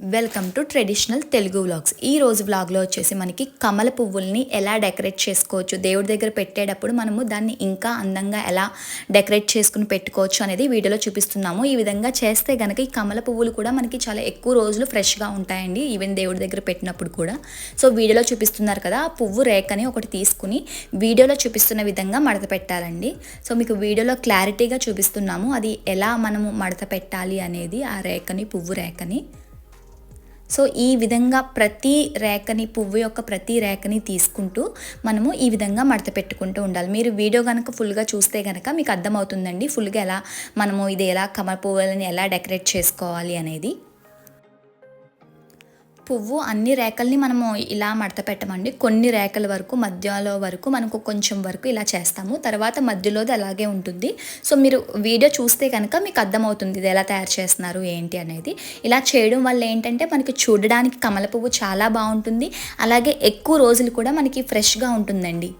Welcome to traditional Telugu vlogs ఈ రోజు వ్లాగ్లో వచ్చేసి మనకి కమల పువ్వుల్ని ఎలా డెకరేట్ చేసుకోవచ్చు దేవుడి దగ్గర పెట్టేటప్పుడు మనము దాన్ని ఇంకా అందంగా ఎలా డెకరేట్ చేసుకుని పెట్టుకోవచ్చు అనేది వీడియోలో చూపిస్తున్నాము. ఈ విధంగా చేస్తే కనుక ఈ కమల పువ్వులు కూడా మనకి చాలా ఎక్కువ రోజులు ఫ్రెష్గా ఉంటాయండి ఈవెన్ దేవుడి దగ్గర పెట్టినప్పుడు కూడా. సో వీడియోలో చూపిస్తున్నారు కదా ఆ పువ్వు రేఖని ఒకటి తీసుకుని వీడియోలో చూపిస్తున్న విధంగా మడత పెట్టాలండి. సో మీకు వీడియోలో క్లారిటీగా చూపిస్తున్నాము అది ఎలా మనము మడత పెట్టాలి అనేది ఆ రేఖని పువ్వు రేఖని. సో ఈ విధంగా ప్రతి రేఖని పువ్వు యొక్క ప్రతి రేఖని తీసుకుంటూ మనము ఈ విధంగా మడత పెట్టుకుంటూ ఉండాలి. మీరు వీడియో కనుక ఫుల్గా చూస్తే కనుక మీకు అర్థమవుతుందండి ఫుల్గా ఎలా మనము ఇది ఎలా కమర పువ్వులని ఎలా డెకరేట్ చేసుకోవాలి అనేది. పువ్వు అన్ని రేఖల్ని మనము ఇలా మడత పెట్టమండి. కొన్ని రేఖల వరకు మధ్యలో వరకు మనకు కొంచెం వరకు ఇలా చేస్తాము. తర్వాత మధ్యలోది అలాగే ఉంటుంది. సో మీరు వీడియో చూస్తే కనుక మీకు అర్థమవుతుంది ఇది ఎలా తయారు చేస్తున్నారు ఏంటి అనేది. ఇలా చేయడం వల్ల ఏంటంటే మనకి చూడడానికి కమల పువ్వు చాలా బాగుంటుంది. అలాగే ఎక్కువ రోజులు కూడా మనకి ఫ్రెష్గా ఉంటుందండి.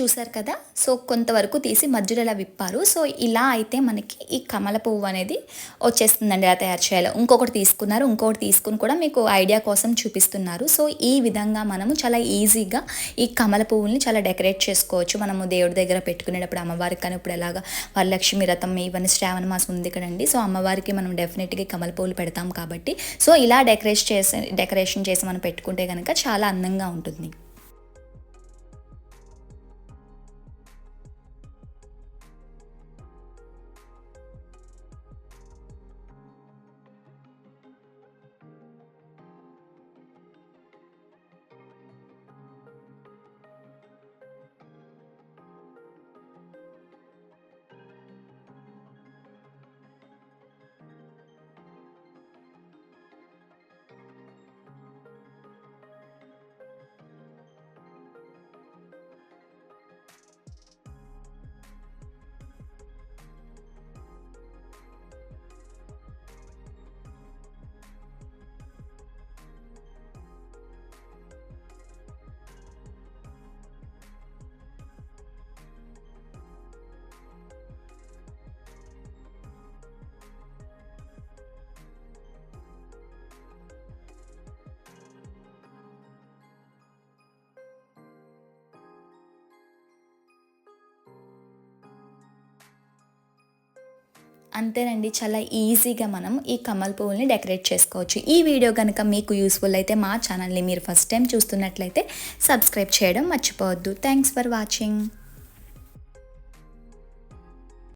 చూసారు కదా? సో కొంతవరకు తీసి మధ్యలో ఇలా విప్పారు. సో ఇలా అయితే మనకి ఈ కమల పువ్వు అనేది వచ్చేస్తుందండి ఇలా తయారు చేయాలో. ఇంకొకటి తీసుకున్నారు. ఇంకొకటి తీసుకుని కూడా మీకు ఐడియా కోసం చూపిస్తున్నారు. సో ఈ విధంగా మనము చాలా ఈజీగా ఈ కమల పువ్వుల్ని చాలా డెకరేట్ చేసుకోవచ్చు. మనము దేవుడి దగ్గర పెట్టుకునేటప్పుడు అమ్మవారికి కానీ ఇప్పుడు ఎలాగా వరలక్ష్మి రథం ఇవన్నీ శ్రావణ మాసం ఉంది కదండి. సో అమ్మవారికి మనం డెఫినెట్గా కమల పువ్వులు పెడతాం కాబట్టి. సో ఇలా డెకరేట్ చేసి డెకరేషన్ చేసి మనం పెట్టుకుంటే కనుక చాలా అందంగా ఉంటుంది. అంతేనండి చాలా ఈజీగా మనం ఈ కమల్ పువ్వుల్ని డెకరేట్ చేసుకోవచ్చు. ఈ వీడియో కనుక మీకు యూస్ఫుల్ అయితే మా ఛానల్ని మీరు ఫస్ట్ టైం చూస్తున్నట్లయితే సబ్స్క్రైబ్ చేయడం మర్చిపోవద్దు. Thanks for watching.